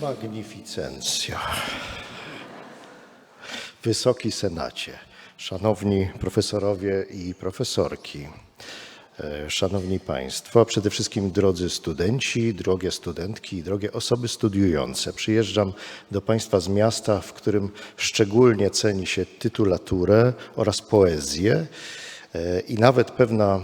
Magnificencja. Wysoki Senacie, szanowni profesorowie i profesorki, e, szanowni państwo, przede wszystkim drodzy studenci, drogie studentki i drogie osoby studiujące. Przyjeżdżam do państwa z miasta, w którym szczególnie ceni się tytulaturę oraz poezję. I nawet pewna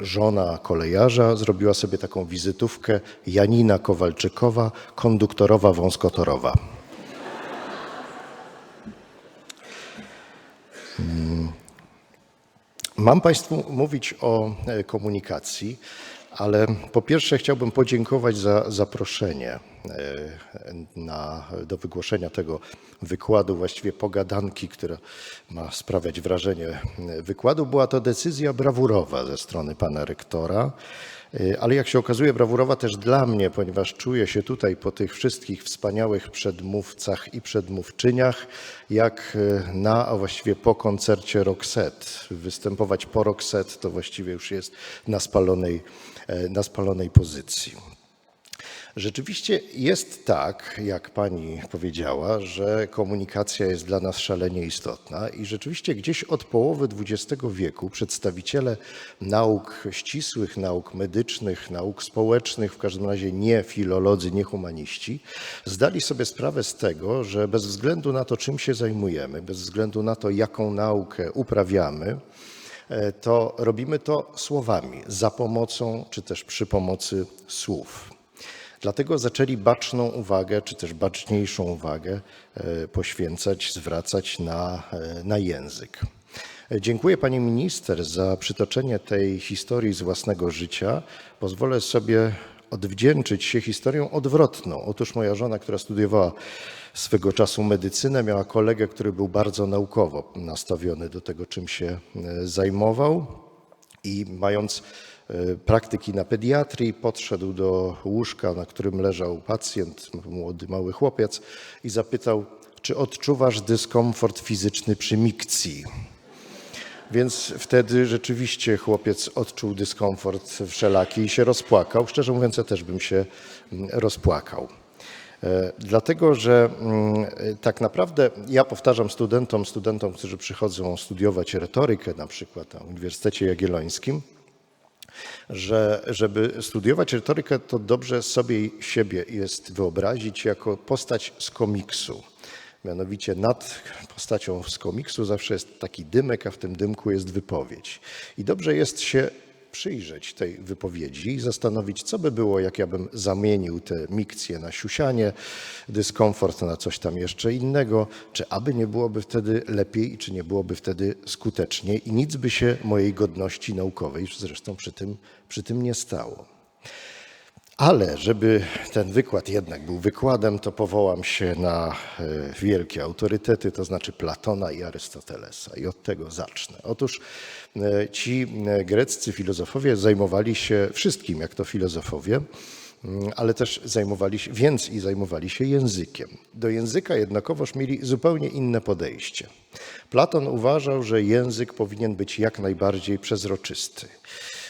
żona kolejarza zrobiła sobie taką wizytówkę Janina Kowalczykowa, konduktorowa wąskotorowa. Mm. Mam Państwu mówić o e, komunikacji, ale po pierwsze chciałbym podziękować za zaproszenie na, do wygłoszenia tego wykładu, właściwie pogadanki, która ma sprawiać wrażenie e, wykładu. Była to decyzja brawurowa ze strony pana rektora. Y, ale jak się okazuje, brawurowa też dla mnie, ponieważ czuję się tutaj po tych wszystkich wspaniałych przedmówcach i przedmówczyniach, jak y, na, a właściwie po koncercie Roxette. Występować po Roxette to właściwie już jest na spalonej, e, na spalonej pozycji. Rzeczywiście jest tak, jak pani powiedziała, że komunikacja jest dla nas szalenie istotna i rzeczywiście gdzieś od połowy XX wieku przedstawiciele nauk ścisłych, nauk medycznych, nauk społecznych, w każdym razie nie filolodzy, nie humaniści, zdali sobie sprawę z tego, że bez względu na to, czym się zajmujemy, bez względu na to, jaką naukę uprawiamy, e, to robimy to słowami, za pomocą czy też przy pomocy słów. Dlatego zaczęli baczną uwagę, czy też baczniejszą uwagę e, poświęcać, zwracać na, e, na język. Dziękuję pani minister za przytoczenie tej historii z własnego życia. Pozwolę sobie odwdzięczyć się historią odwrotną. Otóż moja żona, która studiowała swego czasu medycynę, miała kolegę, który był bardzo naukowo nastawiony do tego, czym się e, zajmował i mając E, praktyki na pediatrii, podszedł do łóżka, na którym leżał pacjent, młody, mały chłopiec i zapytał, czy odczuwasz dyskomfort fizyczny przy mikcji? Więc wtedy rzeczywiście chłopiec odczuł dyskomfort wszelaki i się rozpłakał. Szczerze mówiąc, ja też bym się mm, rozpłakał. E, dlatego, że mm, tak naprawdę ja powtarzam studentom, studentom, którzy przychodzą studiować retorykę, na przykład na Uniwersytecie Jagiellońskim, że żeby studiować retorykę, to dobrze sobie siebie jest wyobrazić jako postać z komiksu. Mianowicie nad postacią z komiksu zawsze jest taki dymek, a w tym dymku jest wypowiedź. I dobrze jest się przyjrzeć tej wypowiedzi i zastanowić, co by było, jak ja bym zamienił te mikcje na siusianie, dyskomfort na coś tam jeszcze innego, czy aby nie byłoby wtedy lepiej i czy nie byłoby wtedy skuteczniej i nic by się mojej godności naukowej zresztą przy tym, przy tym nie stało. Ale żeby ten wykład jednak był wykładem, to powołam się na e, wielkie autorytety, to znaczy Platona i Arystotelesa. I od tego zacznę. Otóż e, ci e, greccy filozofowie zajmowali się wszystkim, jak to filozofowie, ale też zajmowali się, więc i zajmowali się językiem. Do języka jednakowoż mieli zupełnie inne podejście. Platon uważał, że język powinien być jak najbardziej przezroczysty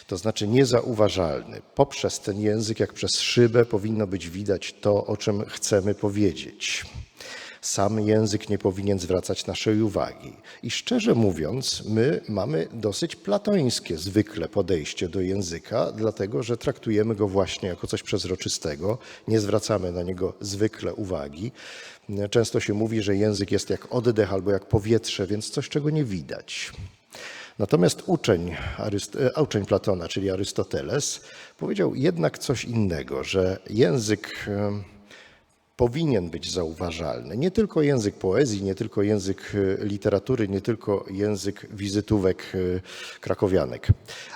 to znaczy niezauważalny. Poprzez ten język, jak przez szybę, powinno być widać to, o czym chcemy powiedzieć. Sam język nie powinien zwracać naszej uwagi. I szczerze mówiąc, my mamy dosyć platońskie zwykle podejście do języka, dlatego że traktujemy go właśnie jako coś przezroczystego, nie zwracamy na niego zwykle uwagi. Często się mówi, że język jest jak oddech albo jak powietrze, więc coś, czego nie widać. Natomiast uczeń, e, uczeń Platona, czyli Arystoteles, powiedział jednak coś innego, że język powinien być zauważalny. Nie tylko język poezji, nie tylko język e, literatury, nie tylko język wizytówek e, krakowianek,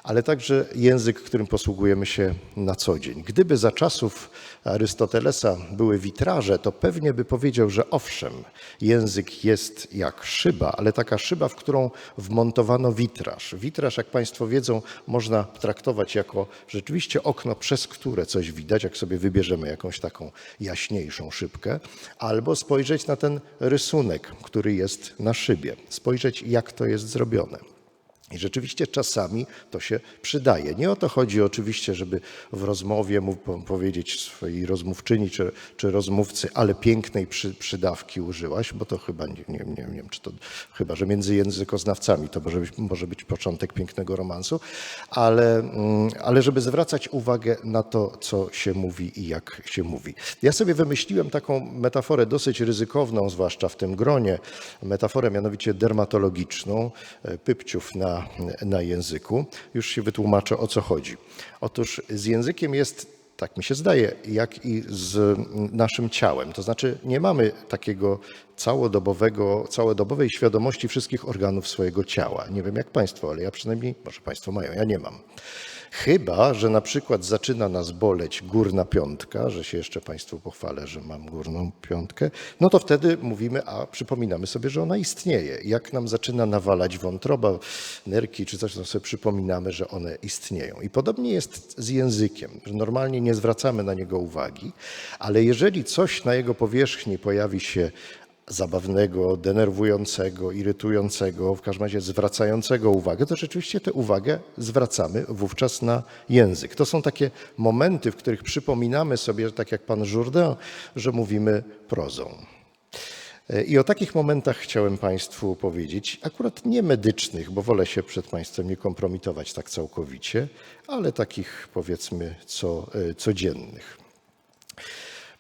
ale także język, którym posługujemy się na co dzień. Gdyby za czasów Arystotelesa były witraże, to pewnie by powiedział, że owszem, język jest jak szyba, ale taka szyba, w którą wmontowano witraż. Witraż, jak Państwo wiedzą, można traktować jako rzeczywiście okno, przez które coś widać, jak sobie wybierzemy jakąś taką jaśniejszą szybkę, albo spojrzeć na ten rysunek, który jest na szybie, spojrzeć, jak to jest zrobione. I rzeczywiście czasami to się przydaje. Nie o to chodzi oczywiście, żeby w rozmowie mu po- powiedzieć swojej rozmówczyni czy, czy rozmówcy, ale pięknej przy, przydawki użyłaś, bo to chyba nie, nie, nie, nie wiem, czy to chyba, że między językoznawcami to może być, może być początek pięknego romansu, ale, mm, ale żeby zwracać uwagę na to, co się mówi i jak się mówi. Ja sobie wymyśliłem taką metaforę dosyć ryzykowną, zwłaszcza w tym gronie, metaforę mianowicie dermatologiczną, e, pypciów na, na języku. Już się wytłumaczę o co chodzi. Otóż z językiem jest tak mi się zdaje, jak i z naszym ciałem. To znaczy nie mamy takiego całodobowego, całodobowej świadomości wszystkich organów swojego ciała. Nie wiem jak Państwo, ale ja przynajmniej, może Państwo mają, ja nie mam. Chyba, że na przykład zaczyna nas boleć górna piątka, że się jeszcze Państwu pochwalę, że mam górną piątkę, no to wtedy mówimy, a przypominamy sobie, że ona istnieje. Jak nam zaczyna nawalać wątroba, nerki czy coś, to sobie przypominamy, że one istnieją. I podobnie jest z językiem, że normalnie nie zwracamy na niego uwagi, ale jeżeli coś na jego powierzchni pojawi się zabawnego, denerwującego, irytującego, w każdym razie zwracającego uwagę, to rzeczywiście tę uwagę zwracamy wówczas na język. To są takie momenty, w których przypominamy sobie, tak jak pan Jourdain, że mówimy prozą. I o takich momentach chciałem Państwu powiedzieć, akurat nie medycznych, bo wolę się przed Państwem nie kompromitować tak całkowicie, ale takich powiedzmy co, e, codziennych.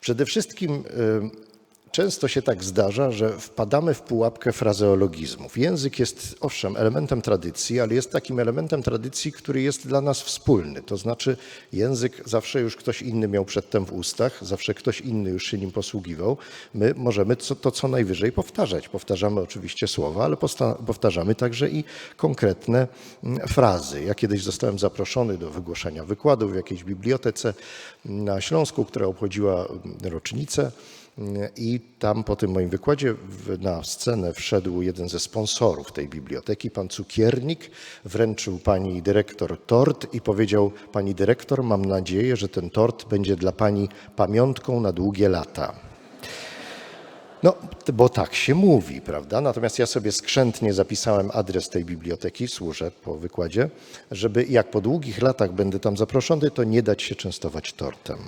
Przede wszystkim y, często się tak zdarza, że wpadamy w pułapkę frazeologizmów. Język jest owszem elementem tradycji, ale jest takim elementem tradycji, który jest dla nas wspólny. To znaczy język zawsze już ktoś inny miał przedtem w ustach, zawsze ktoś inny już się nim posługiwał. My możemy co, to co najwyżej powtarzać. Powtarzamy oczywiście słowa, ale powtarzamy także i konkretne mm, frazy. Ja kiedyś zostałem zaproszony do wygłoszenia wykładu w jakiejś bibliotece na Śląsku, która obchodziła mm, rocznicę. I tam po tym moim wykładzie na scenę wszedł jeden ze sponsorów tej biblioteki, pan Cukiernik, wręczył pani dyrektor tort i powiedział: Pani dyrektor, mam nadzieję, że ten tort będzie dla pani pamiątką na długie lata. No, bo tak się mówi, prawda? Natomiast ja sobie skrzętnie zapisałem adres tej biblioteki, służę po wykładzie, żeby jak po długich latach będę tam zaproszony, to nie dać się częstować tortem.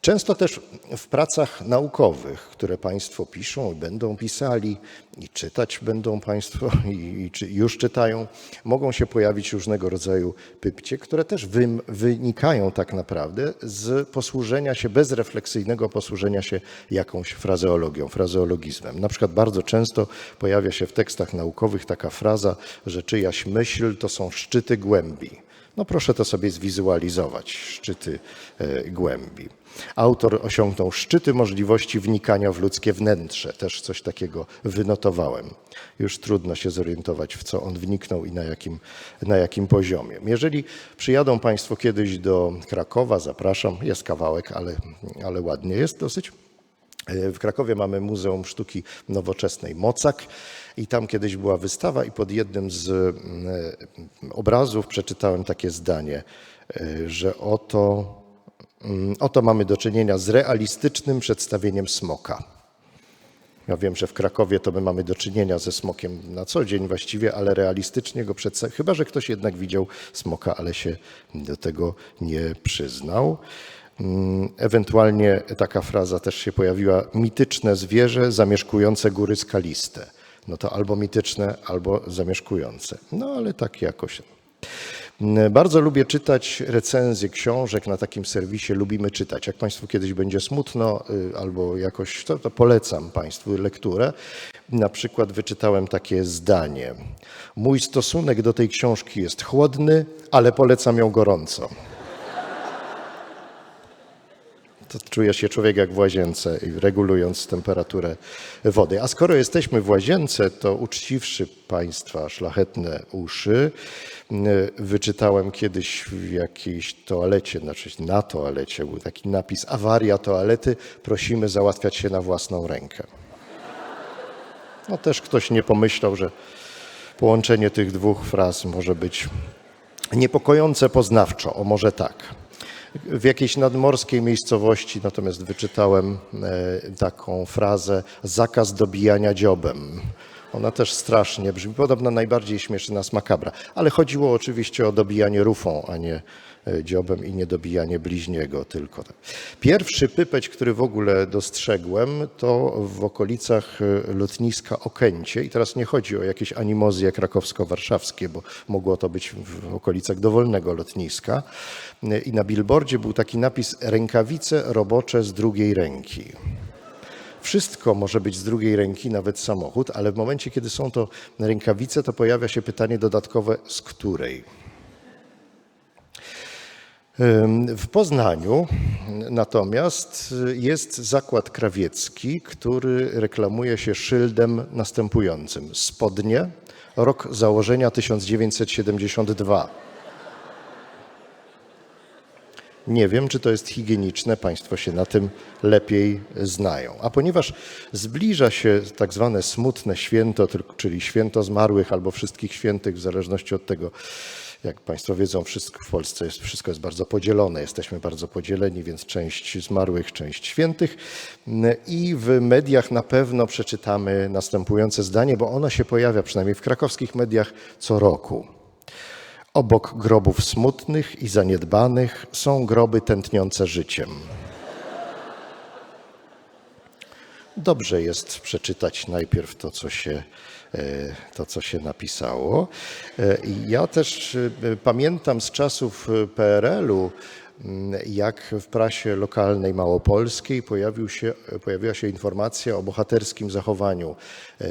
Często też w pracach naukowych, które Państwo piszą i będą pisali, i czytać będą Państwo, i, i czy już czytają, mogą się pojawić różnego rodzaju pypcie, które też wym, wynikają tak naprawdę z posłużenia się, bezrefleksyjnego posłużenia się jakąś frazeologią, frazeologizmem. Na przykład bardzo często pojawia się w tekstach naukowych taka fraza, że czyjaś myśl to są szczyty głębi. No proszę to sobie zwizualizować, szczyty e, głębi. Autor osiągnął szczyty możliwości wnikania w ludzkie wnętrze. Też coś takiego wynotowałem. Już trudno się zorientować, w co on wniknął i na jakim, na jakim poziomie. Jeżeli przyjadą Państwo kiedyś do Krakowa, zapraszam, jest kawałek, ale, ale ładnie jest dosyć. W Krakowie mamy Muzeum Sztuki Nowoczesnej Mocak i tam kiedyś była wystawa i pod jednym z mm, obrazów przeczytałem takie zdanie, y, że oto, mm, oto mamy do czynienia z realistycznym przedstawieniem smoka. Ja wiem, że w Krakowie to my mamy do czynienia ze smokiem na co dzień właściwie, ale realistycznie go przedstawić, chyba że ktoś jednak widział smoka, ale się do tego nie przyznał. Mm, Ewentualnie taka fraza też się pojawiła, mityczne zwierzę zamieszkujące góry skaliste. No to albo mityczne, albo zamieszkujące. No ale tak jakoś. Mm, Bardzo lubię czytać recenzje książek na takim serwisie Lubimy Czytać. Jak Państwu kiedyś będzie smutno y, albo jakoś, to, to polecam Państwu lekturę. Na przykład wyczytałem takie zdanie. Mój stosunek do tej książki jest chłodny, ale polecam ją gorąco. To czuje się człowiek jak w łazience, regulując temperaturę wody. A skoro jesteśmy w łazience, to uczciwszy Państwa szlachetne uszy, y, wyczytałem kiedyś w jakiejś toalecie, znaczy na toalecie był taki napis awaria toalety, prosimy załatwiać się na własną rękę. No też ktoś nie pomyślał, że połączenie tych dwóch fraz może być niepokojące poznawczo, o może tak. W jakiejś nadmorskiej miejscowości natomiast wyczytałem e, taką frazę zakaz dobijania dziobem. Ona też strasznie brzmi, podobno najbardziej śmieszy nas makabra. Ale chodziło oczywiście o dobijanie rufą, a nie dziobem i nie dobijanie bliźniego tylko. tak. Pierwszy pypeć, który w ogóle dostrzegłem, to w okolicach e, lotniska Okęcie. I teraz nie chodzi o jakieś animozje krakowsko-warszawskie, bo mogło to być w okolicach dowolnego lotniska. E, I na billboardzie był taki napis rękawice robocze z drugiej ręki. Wszystko może być z drugiej ręki, nawet samochód, ale w momencie, kiedy są to rękawice, to pojawia się pytanie dodatkowe, z której. W Poznaniu natomiast jest zakład krawiecki, który reklamuje się szyldem następującym: Spodnie, rok założenia 1972. Nie wiem, czy to jest higieniczne, Państwo się na tym lepiej znają. A ponieważ zbliża się tak zwane smutne święto, czyli święto zmarłych albo wszystkich świętych, w zależności od tego, jak Państwo wiedzą, wszystko w Polsce jest, wszystko jest bardzo podzielone. Jesteśmy bardzo podzieleni, więc część zmarłych, część świętych. I w mediach na pewno przeczytamy następujące zdanie, bo ono się pojawia przynajmniej w krakowskich mediach co roku. Obok grobów smutnych i zaniedbanych są groby tętniące życiem. Dobrze jest przeczytać najpierw to, co się, e, to, co się napisało. E, Ja też e, pamiętam z czasów PRL-u, mm, jak w prasie lokalnej małopolskiej pojawił się, pojawiła się informacja o bohaterskim zachowaniu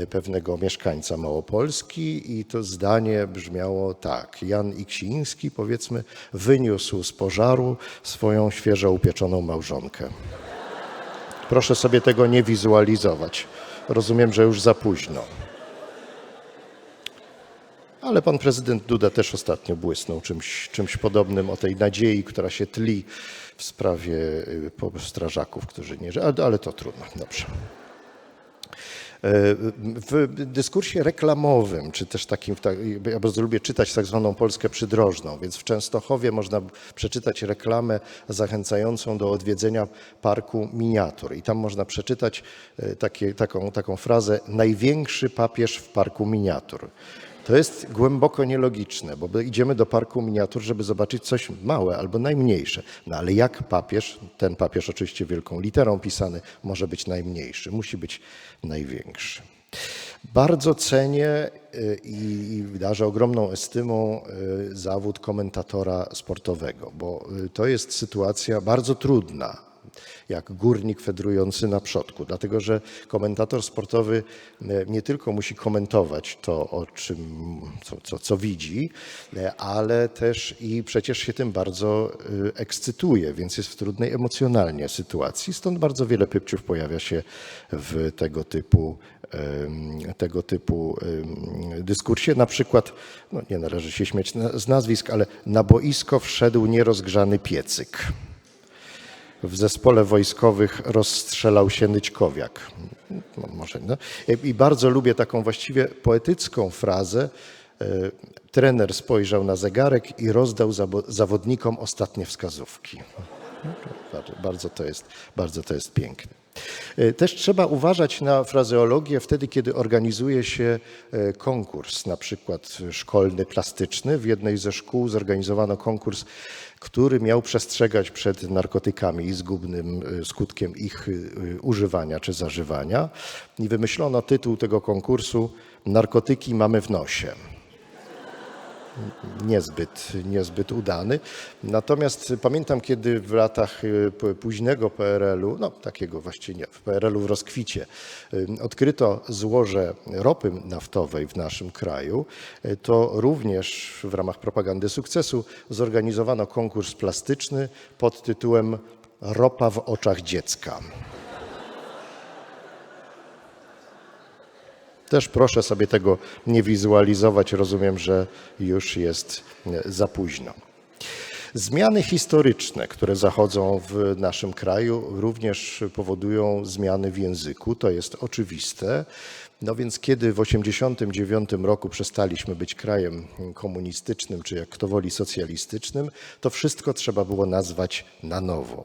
pewnego mieszkańca Małopolski i to zdanie brzmiało tak. Jan Iksiński, powiedzmy, wyniósł z pożaru swoją świeżo upieczoną małżonkę. Proszę sobie tego nie wizualizować. Rozumiem, że już za późno. Ale pan prezydent Duda też ostatnio błysnął czymś, czymś podobnym o tej nadziei, która się tli w sprawie y, strażaków, którzy nie. Ale, ale to trudno. Dobrze. E, W dyskursie reklamowym, czy też takim, ja bardzo lubię czytać tak zwaną Polskę przydrożną, więc w Częstochowie można przeczytać reklamę zachęcającą do odwiedzenia parku miniatur. I tam można przeczytać e, takie, taką, taką frazę największy papież w parku miniatur. To jest głęboko nielogiczne, bo idziemy do parku miniatur, żeby zobaczyć coś małe albo najmniejsze. No ale jak papież, ten papież oczywiście wielką literą pisany, może być najmniejszy? Musi być największy. Bardzo cenię y, i darzę ogromną estymą y, zawód komentatora sportowego, bo y, to jest sytuacja bardzo trudna jak górnik fedrujący na przodku, dlatego że komentator sportowy e, nie tylko musi komentować to, o czym, co, co, co widzi, e, ale też i przecież się tym bardzo e, ekscytuje, więc jest w trudnej emocjonalnie sytuacji. Stąd bardzo wiele pypciów pojawia się w tego typu, tego typu dyskursie. Na przykład, no nie należy się śmiać na- z nazwisk, ale na boisko wszedł nierozgrzany piecyk. W zespole wojskowych rozstrzelał się Nyćkowiak. No, może, no. I bardzo lubię taką właściwie poetycką frazę. e, Trener spojrzał na zegarek i rozdał zawodnikom ostatnie wskazówki. Bardzo, to jest, bardzo to jest piękne. E, Też trzeba uważać na frazeologię wtedy, kiedy organizuje się e, konkurs, na przykład szkolny, plastyczny. W jednej ze szkół zorganizowano konkurs, który miał przestrzegać przed narkotykami i zgubnym e, skutkiem ich używania czy zażywania. I wymyślono tytuł tego konkursu Narkotyki mamy w nosie niezbyt, niezbyt udany. Natomiast pamiętam, kiedy w latach y, późnego PRL-u, no takiego właściwie nie, w PRL-u w rozkwicie, y, odkryto złoże ropy naftowej w naszym kraju, y, to również w ramach propagandy sukcesu zorganizowano konkurs plastyczny pod tytułem Ropa w oczach dziecka. Też proszę sobie tego nie wizualizować. Rozumiem, że już jest e, za późno. Zmiany historyczne, które zachodzą w naszym kraju, również powodują zmiany w języku. To jest oczywiste. No więc kiedy w 1989 roku przestaliśmy być krajem komunistycznym, czy jak kto woli socjalistycznym, to wszystko trzeba było nazwać na nowo.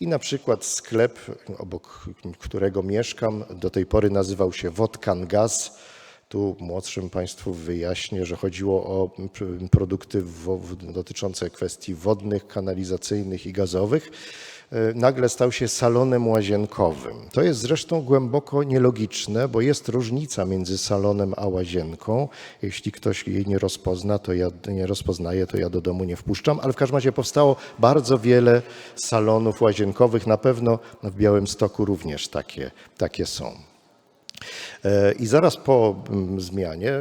I na przykład sklep, obok którego mieszkam, do tej pory nazywał się Wodkan Gaz. Tu młodszym Państwu wyjaśnię, że chodziło o produkty dotyczące kwestii wodnych, kanalizacyjnych i gazowych. E, Nagle stał się salonem łazienkowym. To jest zresztą głęboko nielogiczne, bo jest różnica między salonem a łazienką. Jeśli ktoś jej nie rozpozna, to ja nie rozpoznaję, to ja do domu nie wpuszczam, ale w każdym razie powstało bardzo wiele salonów łazienkowych. Na pewno w Białymstoku również takie, takie są. I zaraz po mm, zmianie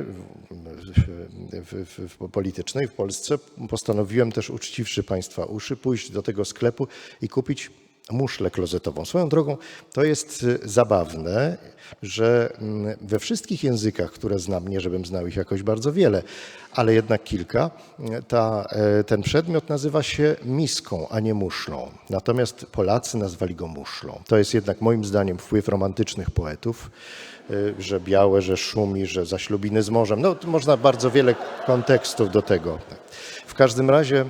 w, w, w politycznej w Polsce postanowiłem też uczciwszy Państwa uszy pójść do tego sklepu i kupić muszlę klozetową. Swoją drogą to jest y, zabawne, że mm, we wszystkich językach, które znam, nie żebym znał ich jakoś bardzo wiele, ale jednak kilka, y, ta, e, ten przedmiot nazywa się miską, a nie muszlą. Natomiast Polacy nazwali go muszlą. To jest jednak moim zdaniem wpływ romantycznych poetów, y, że białe, że szumi, że zaślubiny z morzem. No, można bardzo wiele kontekstów do tego. W każdym razie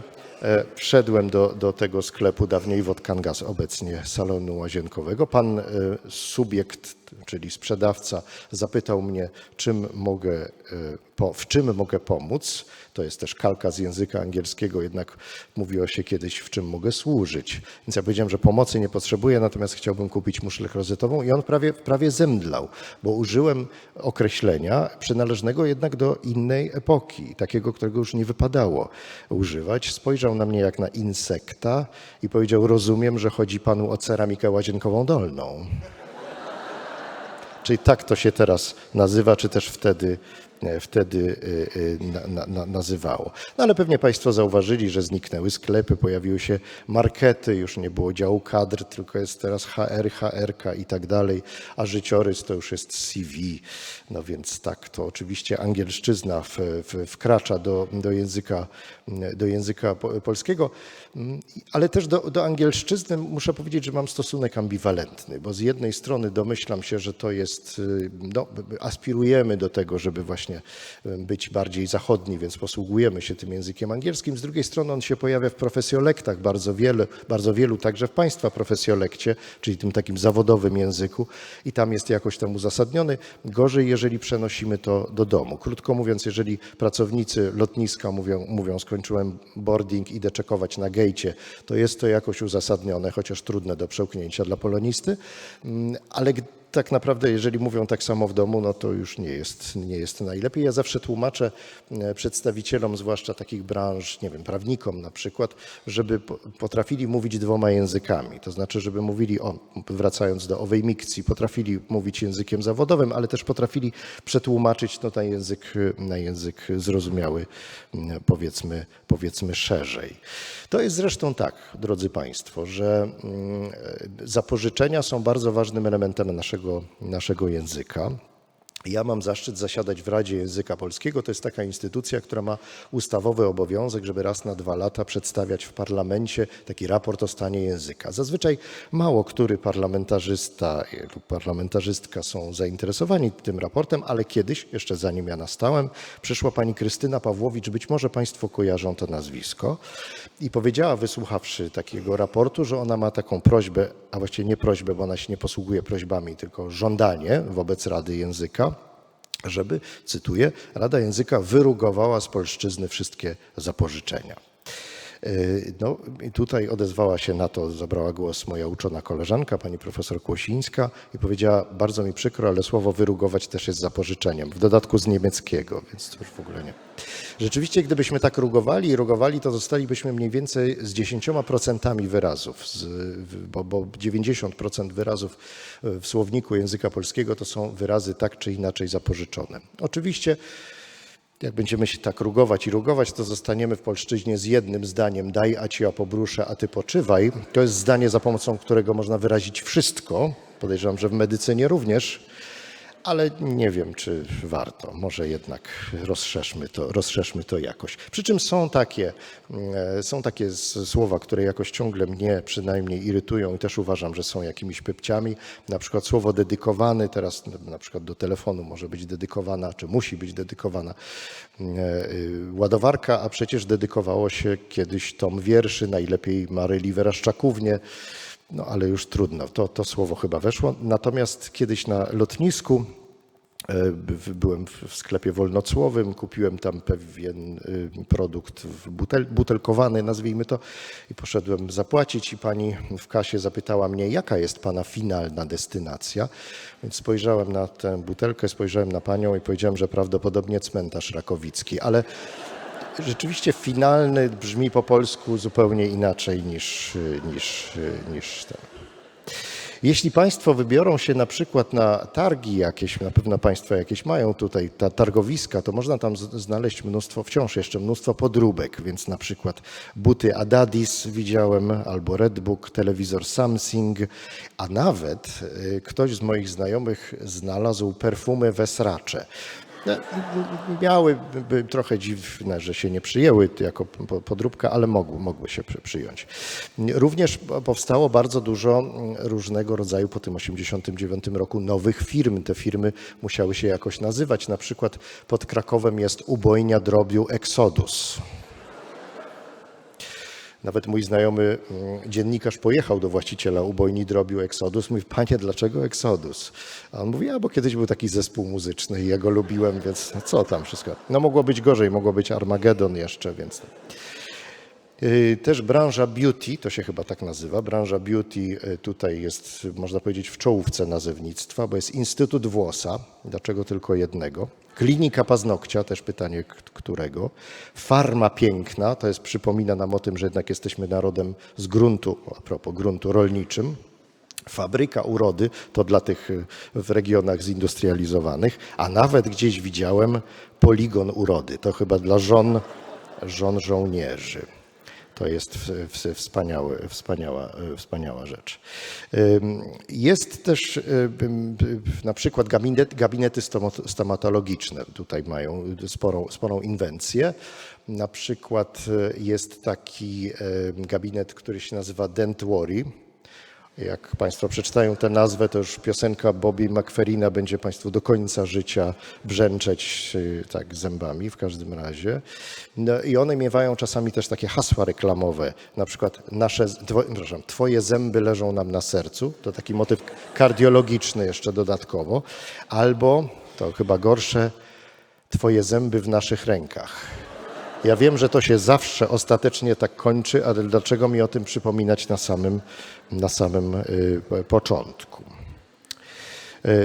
wszedłem do, do tego sklepu, dawniej Wodkangas, obecnie salonu łazienkowego. Pan e, subiekt, czyli sprzedawca, zapytał mnie, czym mogę, e, w czym mogę pomóc. To jest też kalka z języka angielskiego, jednak mówiło się kiedyś, w czym mogę służyć. Więc ja powiedziałem, że pomocy nie potrzebuję, natomiast chciałbym kupić muszlę klozetową i on prawie, prawie zemdlał, bo użyłem określenia przynależnego jednak do innej epoki, takiego, którego już nie wypadało używać. Spojrzał na mnie jak na insekta i powiedział, rozumiem, że chodzi panu o ceramikę łazienkową dolną. Czyli tak to się teraz nazywa, czy też wtedy, wtedy y, y, na, na, na, nazywało. No ale pewnie Państwo zauważyli, że zniknęły sklepy, pojawiły się markety, już nie było działu kadr, tylko jest teraz HR, HRK i tak dalej, a życiorys to już jest CV. No więc tak, to oczywiście angielszczyzna w, w, wkracza do, do, języka, do języka po- polskiego, Mm, ale też do, do angielszczyzny muszę powiedzieć, że mam stosunek ambiwalentny, bo z jednej strony domyślam się, że to jest, y, no, aspirujemy do tego, żeby właśnie y, być bardziej zachodni, więc posługujemy się tym językiem angielskim. Z drugiej strony on się pojawia w profesjolektach bardzo wielu, bardzo wielu także w Państwa profesjolekcie, czyli tym takim zawodowym języku i tam jest jakoś tam uzasadniony. Gorzej, jeżeli przenosimy to do domu. Krótko mówiąc, jeżeli pracownicy lotniska mówią, mówią skończyłem boarding, idę czekować na gejcie, to jest to jakoś uzasadnione, chociaż trudne do przełknięcia dla polonisty, Mm, ale tak naprawdę, jeżeli mówią tak samo w domu, no to już nie jest, nie jest najlepiej. Ja zawsze tłumaczę e, przedstawicielom, zwłaszcza takich branż, nie wiem, prawnikom na przykład, żeby po- potrafili mówić dwoma językami. To znaczy, żeby mówili, o, wracając do owej mikcji, potrafili mówić językiem zawodowym, ale też potrafili przetłumaczyć to na język, na język zrozumiały, mm, powiedzmy, powiedzmy szerzej. To jest zresztą tak, drodzy Państwo, że mm, e, zapożyczenia są bardzo ważnym elementem naszego, naszego języka. Ja mam zaszczyt zasiadać w Radzie Języka Polskiego. To jest taka instytucja, która ma ustawowy obowiązek, żeby raz na dwa lata przedstawiać w parlamencie taki raport o stanie języka. Zazwyczaj mało który parlamentarzysta lub parlamentarzystka są zainteresowani tym raportem, ale kiedyś, jeszcze zanim ja nastałem, przyszła pani Krystyna Pawłowicz, być może Państwo kojarzą to nazwisko, i powiedziała, wysłuchawszy takiego raportu, że ona ma taką prośbę, a właściwie nie prośbę, bo ona się nie posługuje prośbami, tylko żądanie wobec Rady Języka, żeby, cytuję, Rada Języka wyrugowała z polszczyzny wszystkie zapożyczenia. Yy, No tutaj odezwała się na to, zabrała głos moja uczona koleżanka, pani profesor Kłosińska i powiedziała, bardzo mi przykro, ale słowo wyrugować też jest zapożyczeniem, w dodatku z niemieckiego, więc to już w ogóle nie. Rzeczywiście, gdybyśmy tak rugowali i rugowali, to zostalibyśmy mniej więcej z 10% wyrazów, z, bo, bo 90% wyrazów w słowniku języka polskiego to są wyrazy tak czy inaczej zapożyczone. Oczywiście jak będziemy się tak rugować i rugować, to zostaniemy w polszczyźnie z jednym zdaniem daj, a ci ja pobruszę, a ty poczywaj. To jest zdanie, za pomocą którego można wyrazić wszystko. Podejrzewam, że w medycynie również, ale nie wiem, czy warto. Może jednak rozszerzmy to, rozszerzmy to jakoś. Przy czym są takie, e, są takie słowa, które jakoś ciągle mnie przynajmniej irytują i też uważam, że są jakimiś pypciami. Na przykład słowo dedykowany, teraz na przykład do telefonu może być dedykowana, czy musi być dedykowana e, y, ładowarka, a przecież dedykowało się kiedyś tom wierszy, najlepiej Maryli Weraszczakównie. No ale już trudno, to, to słowo chyba weszło. Natomiast kiedyś na lotnisku E, Byłem w sklepie wolnocłowym, kupiłem tam pewien y, produkt butel, butelkowany, nazwijmy to, i poszedłem zapłacić i pani w kasie zapytała mnie, jaka jest pana finalna destynacja. Więc spojrzałem na tę butelkę, spojrzałem na panią i powiedziałem, że prawdopodobnie cmentarz rakowicki, ale rzeczywiście finalny brzmi po polsku zupełnie inaczej niż, niż, niż ten. Jeśli Państwo wybiorą się na przykład na targi jakieś, na pewno Państwo jakieś mają tutaj ta targowiska, to można tam znaleźć mnóstwo, wciąż jeszcze mnóstwo podróbek, więc na przykład buty Adadis widziałem, albo Redbook, telewizor Samsung, a nawet y, ktoś z moich znajomych znalazł perfumy Wesracze. No, Miałyby trochę dziwne, że się nie przyjęły jako po- podróbka, ale mogły, mogły się przy- przyjąć. Również powstało bardzo dużo różnego rodzaju po tym 1989 roku nowych firm. Te firmy musiały się jakoś nazywać. Na przykład pod Krakowem jest ubojnia drobiu Exodus. Nawet mój znajomy mm, dziennikarz pojechał do właściciela ubojni drobiu Exodus. Mówi, panie, dlaczego Exodus? A on mówi, a bo kiedyś był taki zespół muzyczny i ja go lubiłem, więc no co tam wszystko. No mogło być gorzej, mogło być Armageddon jeszcze, więc... Y, Też branża beauty, to się chyba tak nazywa, branża beauty y, tutaj jest, można powiedzieć, w czołówce nazewnictwa, bo jest Instytut Włosa, dlaczego tylko jednego, Klinika Paznokcia, też pytanie, którego, Farma Piękna, to jest, przypomina nam o tym, że jednak jesteśmy narodem z gruntu, a propos gruntu rolniczym, Fabryka urody to dla tych y, w regionach zindustrializowanych, a nawet gdzieś widziałem poligon urody. To chyba dla żon, żon żołnierzy. To jest wspaniały, wspaniała, y, wspaniała rzecz. Jest też ym, y, na przykład gabinet, gabinety stomatologiczne. Tutaj mają sporą, sporą inwencję. Na przykład jest taki gabinet, który się nazywa Dent Worry. Jak Państwo przeczytają tę nazwę, to już piosenka Bobby McFerrina będzie Państwu do końca życia brzęczeć y, tak zębami w każdym razie. No I one miewają czasami też takie hasła reklamowe, na przykład nasze, two, przepraszam, Twoje zęby leżą nam na sercu, to taki motyw kardiologiczny jeszcze dodatkowo, albo, to chyba gorsze, Twoje zęby w naszych rękach. Ja wiem, że to się zawsze ostatecznie tak kończy, ale dlaczego mi o tym przypominać na samym, na samym y, początku?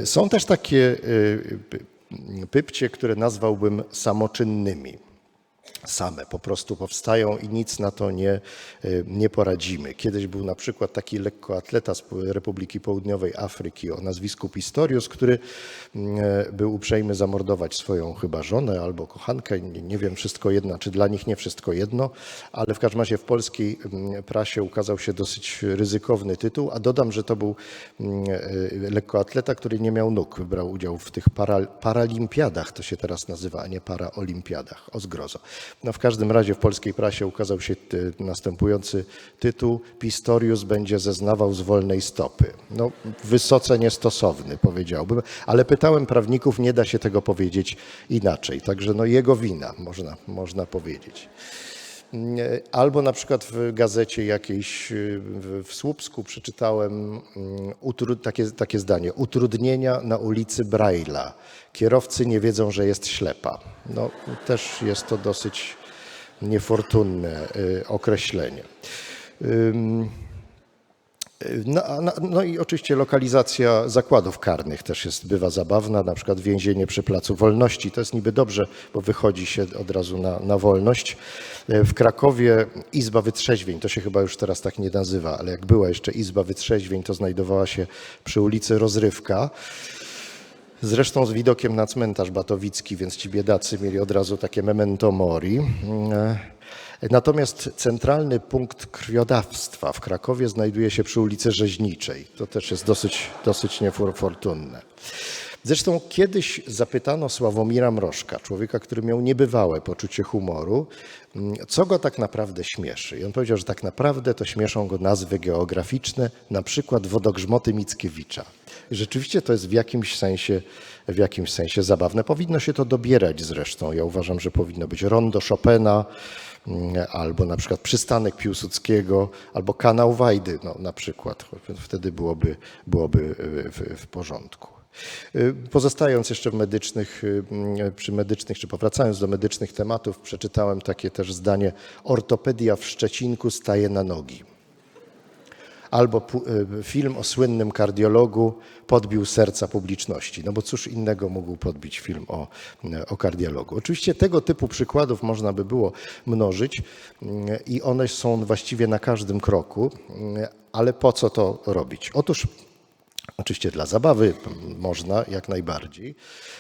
Y, Są też takie y, py- pypcie, które nazwałbym samoczynnymi. Same po prostu powstają i nic na to nie, y, nie poradzimy. Kiedyś był na przykład taki lekkoatleta z Republiki Południowej Afryki o nazwisku Pistorius, który mm, e, był uprzejmy zamordować swoją chyba żonę albo kochankę. Nie, nie wiem, wszystko jedno, czy dla nich nie wszystko jedno, ale w każdym razie w polskiej mm, prasie ukazał się dosyć ryzykowny tytuł, a dodam, że to był mm, e, lekkoatleta, który nie miał nóg. Brał udział w tych para, paralimpiadach, to się teraz nazywa, a nie paraolimpiadach. O zgrozo. No w każdym razie w polskiej prasie ukazał się ty, następujący tytuł Pistorius będzie zeznawał z wolnej stopy. No wysoce niestosowny powiedziałbym, ale pytałem prawników, nie da się tego powiedzieć inaczej. Także no jego wina, można, można powiedzieć. Nie, Albo na przykład w gazecie jakiejś y, w, Słupsku przeczytałem mm, takie, takie zdanie. Utrudnienia na ulicy Braille'a. Kierowcy nie wiedzą, że jest ślepa. No, też jest to dosyć niefortunne y, określenie. No, na- no i oczywiście lokalizacja zakładów karnych też jest, bywa zabawna, na przykład więzienie przy Placu Wolności. To jest niby dobrze, bo wychodzi się od razu na, na wolność. E, W Krakowie Izba Wytrzeźwień, to się chyba już teraz tak nie nazywa, ale jak była jeszcze Izba Wytrzeźwień, to znajdowała się przy ulicy Rozrywka. Zresztą z widokiem na cmentarz batowicki, więc ci biedacy mieli od razu takie memento mori. Natomiast centralny punkt krwiodawstwa w Krakowie znajduje się przy ulicy Rzeźniczej. To też jest dosyć, dosyć niefortunne. Zresztą kiedyś zapytano Sławomira Mrożka, człowieka, który miał niebywałe poczucie humoru, mm, co go tak naprawdę śmieszy. I on powiedział, że tak naprawdę to śmieszą go nazwy geograficzne, na przykład wodogrzmoty Mickiewicza. I rzeczywiście to jest w jakimś sensie, w jakimś sensie zabawne. Powinno się to dobierać zresztą. Ja uważam, że powinno być rondo Chopina, albo na przykład przystanek Piłsudskiego, albo kanał Wajdy no, na przykład. Wtedy byłoby, byłoby y, w, w porządku. Y, Pozostając jeszcze w medycznych, y, przy medycznych, czy powracając do medycznych tematów, przeczytałem takie też zdanie: Ortopedia w Szczecinku staje na nogi. Albo y, film o słynnym kardiologu podbił serca publiczności. No bo cóż innego mógł podbić film o, o kardiologu. Oczywiście tego typu przykładów można by było mnożyć mm, i one są właściwie na każdym kroku, ale po co to robić? Otóż Oczywiście dla zabawy można jak najbardziej.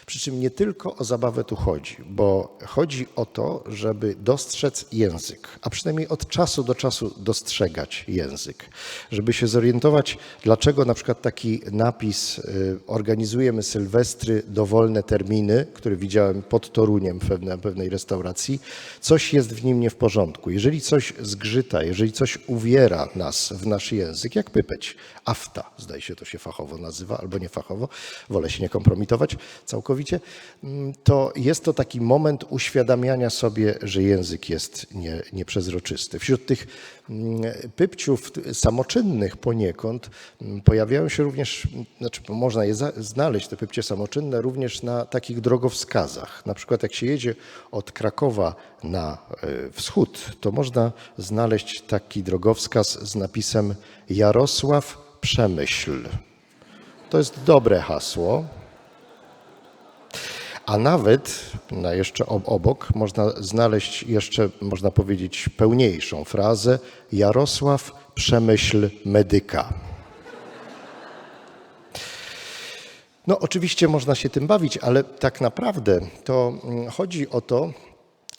Przy czym nie tylko o zabawę tu chodzi, bo chodzi o to, żeby dostrzec język, a przynajmniej od czasu do czasu dostrzegać język, żeby się zorientować, dlaczego na przykład taki napis y, organizujemy sylwestry, dowolne terminy, który widziałem pod Toruniem w pewne- pewnej restauracji, coś jest w nim nie w porządku. Jeżeli coś zgrzyta, jeżeli coś uwiera nas w nasz język, jak pypeć, afta, zdaje się to się fachowo nazywa, albo nie fachowo, wolę się nie kompromitować całkowicie, mm, to jest to taki moment uświadamiania sobie, że język jest nie, nieprzezroczysty. Wśród tych mm, pypciów samoczynnych poniekąd mm, pojawiają się również, znaczy można je znaleźć, te pypcie samoczynne, również na takich drogowskazach. Na przykład jak się jedzie od Krakowa na e, wschód, to można znaleźć taki drogowskaz z napisem Jarosław Przemyśl. To jest dobre hasło. A nawet na jeszcze ob- obok można znaleźć jeszcze, można powiedzieć, pełniejszą frazę Jarosław Przemyśl medyka. No, oczywiście można się tym bawić, ale tak naprawdę to mm, chodzi o to,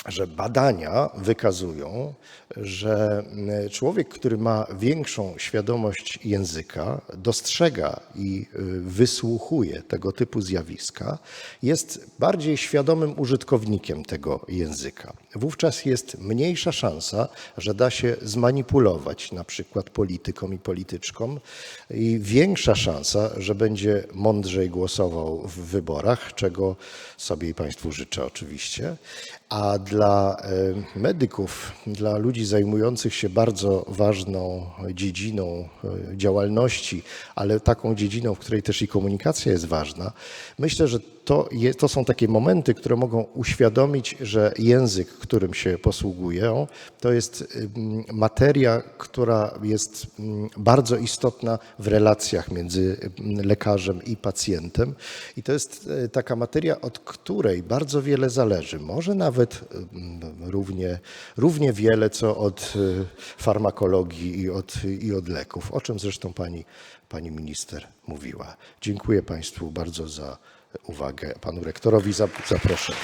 że badania wykazują, że mm, człowiek, który ma większą świadomość języka, dostrzega i y, wysłuchuje tego typu zjawiska, jest bardziej świadomym użytkownikiem tego języka. Wówczas jest mniejsza szansa, że da się zmanipulować na przykład politykom i polityczkom i większa szansa, że będzie mądrzej głosował w wyborach, czego sobie i Państwu życzę oczywiście. A dla e, medyków, dla ludzi zajmujących się bardzo ważną dziedziną e, działalności, ale taką dziedziną, w której też i komunikacja jest ważna, myślę, że to, je, to są takie momenty, które mogą uświadomić, że język, którym się posługują, to jest ym, materia, która jest ym, bardzo istotna w relacjach między ym, lekarzem i pacjentem. I to jest e, taka materia, od której bardzo wiele zależy. Może nawet równie, równie wiele, co od y, farmakologii i od, i od leków, o czym zresztą pani, pani minister mówiła. Dziękuję Państwu bardzo za uwagę, panu rektorowi za zaproszenie.